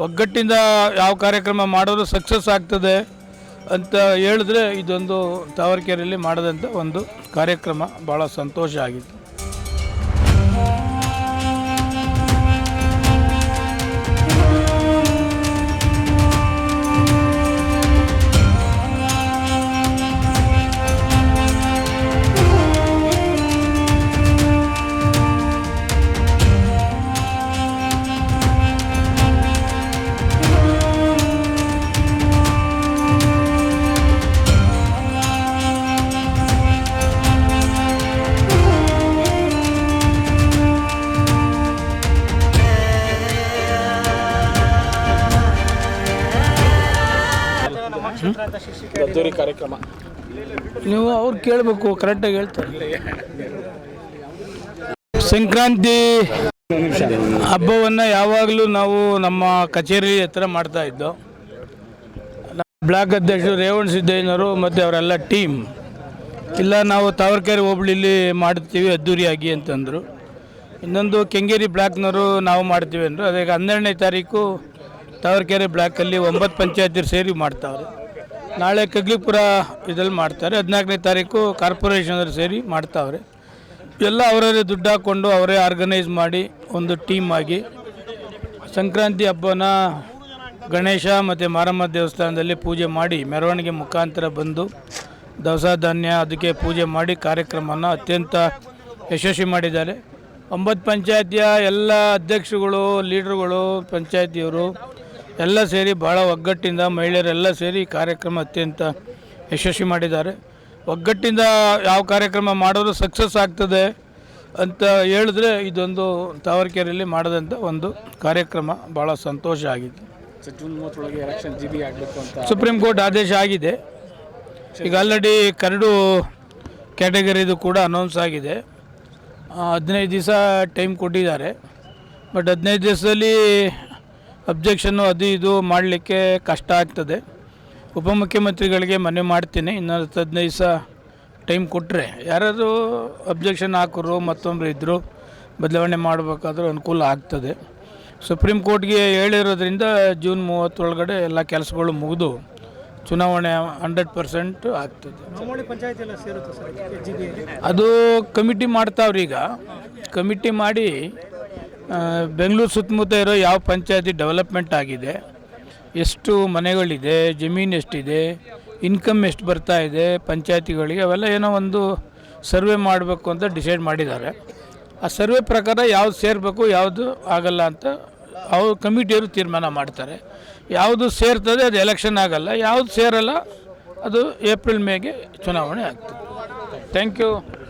ಒಗ್ಗಟ್ಟಿಂದ ಯಾವ ಕಾರ್ಯಕ್ರಮ ಮಾಡೋದು ಸಕ್ಸಸ್ ಆಗ್ತದೆ ಅಂತ ಹೇಳಿದ್ರೆ ಇದೊಂದು ತಾವರೆಕೆರೆಯಲ್ಲಿ ಮಾಡಿದಂಥ ಒಂದು ಕಾರ್ಯಕ್ರಮ. ಭಾಳ ಸಂತೋಷ ಆಗಿದೆ ಅದ್ದೂರಿ ಕಾರ್ಯಕ್ರಮ. ನೀವು ಅವ್ರು ಕೇಳಬೇಕು ಕರೆಕ್ಟಾಗಿ ಹೇಳ್ತಾರೆ. ಸಂಕ್ರಾಂತಿ ಹಬ್ಬವನ್ನು ಯಾವಾಗಲೂ ನಾವು ನಮ್ಮ ಕಚೇರಿ ಹತ್ರ ಮಾಡ್ತಾ ಇದ್ದೋ. ಬ್ಲಾಕ್ ಅಧ್ಯಕ್ಷರು ರೇವಣ್ ಸಿದ್ದಯ್ಯನವರು ಮತ್ತು ಅವರೆಲ್ಲ ಟೀಮ್. ಇಲ್ಲ, ನಾವು ತಾವರೆಕೆರೆ ಹೋಬಳಿಲಿ ಮಾಡ್ತೀವಿ ಅದ್ದೂರಿಯಾಗಿ ಅಂತಂದರು. ಇನ್ನೊಂದು ಕೆಂಗೇರಿ ಬ್ಲಾಕ್ನವರು ನಾವು ಮಾಡ್ತೀವಿ ಅಂದರು. ಅದಕ್ಕೆ ಹನ್ನೆರಡನೇ ತಾರೀಕು ತಾವರ್ಕೆರೆ ಬ್ಲಾಕಲ್ಲಿ ಒಂಬತ್ತು ಪಂಚಾಯತಿ ಸೇರಿ ಮಾಡ್ತಾವ್ರೆ. ನಾಳೆ ಕಗ್ಲಿಪುರ ಇದರಲ್ಲಿ ಮಾಡ್ತಾರೆ. ಹದಿನಾಲ್ಕನೇ ತಾರೀಕು ಕಾರ್ಪೊರೇಷನವ್ರು ಸೇರಿ ಮಾಡ್ತಾವ್ರೆ. ಎಲ್ಲ ಅವರವರೇ ದುಡ್ಡು ಹಾಕ್ಕೊಂಡು ಅವರೇ ಆರ್ಗನೈಸ್ ಮಾಡಿ ಒಂದು ಟೀಮ್ ಆಗಿ ಸಂಕ್ರಾಂತಿ ಹಬ್ಬನ ಗಣೇಶ ಮತ್ತು ಮಾರಮ್ಮ ದೇವಸ್ಥಾನದಲ್ಲಿ ಪೂಜೆ ಮಾಡಿ ಮೆರವಣಿಗೆ ಮುಖಾಂತರ ಬಂದು ದವಸ ಧಾನ್ಯ ಅದಕ್ಕೆ ಪೂಜೆ ಮಾಡಿ ಕಾರ್ಯಕ್ರಮನ ಅತ್ಯಂತ ಯಶಸ್ವಿ ಮಾಡಿದ್ದಾರೆ. ಒಂಬತ್ತು ಪಂಚಾಯತಿಯ ಎಲ್ಲ ಅಧ್ಯಕ್ಷರುಗಳು ಲೀಡ್ರುಗಳು ಪಂಚಾಯತಿಯವರು ಎಲ್ಲ ಸೇರಿ ಭಾಳ ಒಗ್ಗಟ್ಟಿಂದ ಮಹಿಳೆಯರೆಲ್ಲ ಸೇರಿ ಕಾರ್ಯಕ್ರಮ ಅತ್ಯಂತ ಯಶಸ್ವಿ ಮಾಡಿದ್ದಾರೆ. ಒಗ್ಗಟ್ಟಿಂದ ಯಾವ ಕಾರ್ಯಕ್ರಮ ಮಾಡಿದ್ರು ಸಕ್ಸಸ್ ಆಗ್ತದೆ ಅಂತ ಹೇಳಿದ್ರೆ ಇದೊಂದು ತಾವರಕೆರೆಯಲ್ಲಿ ಮಾಡಿದಂಥ ಒಂದು ಕಾರ್ಯಕ್ರಮ. ಭಾಳ ಸಂತೋಷ ಆಗಿದೆ. ಸೊ ಜೂನ್ ಮೂವತ್ತರೊಳಗೆ ಎಲೆಕ್ಷನ್ ಜಿಬಿ ಆಗಬೇಕು ಅಂತ ಸುಪ್ರೀಂ ಕೋರ್ಟ್ ಆದೇಶ ಆಗಿದೆ. ಈಗ ಆಲ್ರೆಡಿ ಕರಡು ಕ್ಯಾಟಗರಿದು ಕೂಡ ಅನೌನ್ಸ್ ಆಗಿದೆ. ಹದಿನೈದು ದಿವಸ ಟೈಮ್ ಕೊಟ್ಟಿದ್ದಾರೆ. ಬಟ್ ಹದಿನೈದು ದಿವಸದಲ್ಲಿ ಅಬ್ಜೆಕ್ಷನ್ನು ಅದು ಇದು ಮಾಡಲಿಕ್ಕೆ ಕಷ್ಟ ಆಗ್ತದೆ. ಉಪಮುಖ್ಯಮಂತ್ರಿಗಳಿಗೆ ಮನವಿ ಮಾಡ್ತೀನಿ. ಇನ್ನೊಂದು ಹತ್ತು ಹದಿನೈದು ದಿವಸ ಟೈಮ್ ಕೊಟ್ಟರೆ ಯಾರಾದರೂ ಅಬ್ಜೆಕ್ಷನ್ ಹಾಕೋರು ಮತ್ತೊಬ್ಬರು ಇದ್ದರು ಬದಲಾವಣೆ ಮಾಡಬೇಕಾದ್ರೂ ಅನುಕೂಲ ಆಗ್ತದೆ. ಸುಪ್ರೀಂ ಕೋರ್ಟ್ಗೆ ಹೇಳಿರೋದ್ರಿಂದ ಜೂನ್ ಮೂವತ್ತೊಳಗಡೆ ಎಲ್ಲ ಕೆಲಸಗಳು ಮುಗಿದು ಚುನಾವಣೆ ಹಂಡ್ರೆಡ್ ಪರ್ಸೆಂಟ್ ಆಗ್ತದೆ. ಅದು ಕಮಿಟಿ ಮಾಡ್ತಾವ್ರೀಗ. ಕಮಿಟಿ ಮಾಡಿ ಬೆಂಗಳೂರು ಸುತ್ತಮುತ್ತ ಇರೋ ಯಾವ ಪಂಚಾಯತಿ ಡೆವಲಪ್ಮೆಂಟ್ ಆಗಿದೆ, ಎಷ್ಟು ಮನೆಗಳಿದೆ, ಜಮೀನು ಎಷ್ಟಿದೆ, ಇನ್ಕಮ್ ಎಷ್ಟು ಬರ್ತಾ ಇದೆ, ಪಂಚಾಯತಿಗಳಿಗೆ ಅವೆಲ್ಲ ಏನೋ ಒಂದು ಸರ್ವೆ ಮಾಡಬೇಕು ಅಂತ ಡಿಸೈಡ್ ಮಾಡಿದ್ದಾರೆ. ಆ ಸರ್ವೆ ಪ್ರಕಾರ ಯಾವ್ದು ಸೇರಬೇಕು, ಯಾವುದು ಆಗಲ್ಲ ಅಂತ ಅವ್ರು ಕಮಿಟಿಯವರು ತೀರ್ಮಾನ ಮಾಡ್ತಾರೆ. ಯಾವುದು ಸೇರ್ತದೆ ಅದು ಎಲೆಕ್ಷನ್ ಆಗಲ್ಲ, ಯಾವುದು ಸೇರಲ್ಲ ಅದು ಏಪ್ರಿಲ್ ಮೇಗೆ ಚುನಾವಣೆ ಆಗ್ತದೆ. Thank you.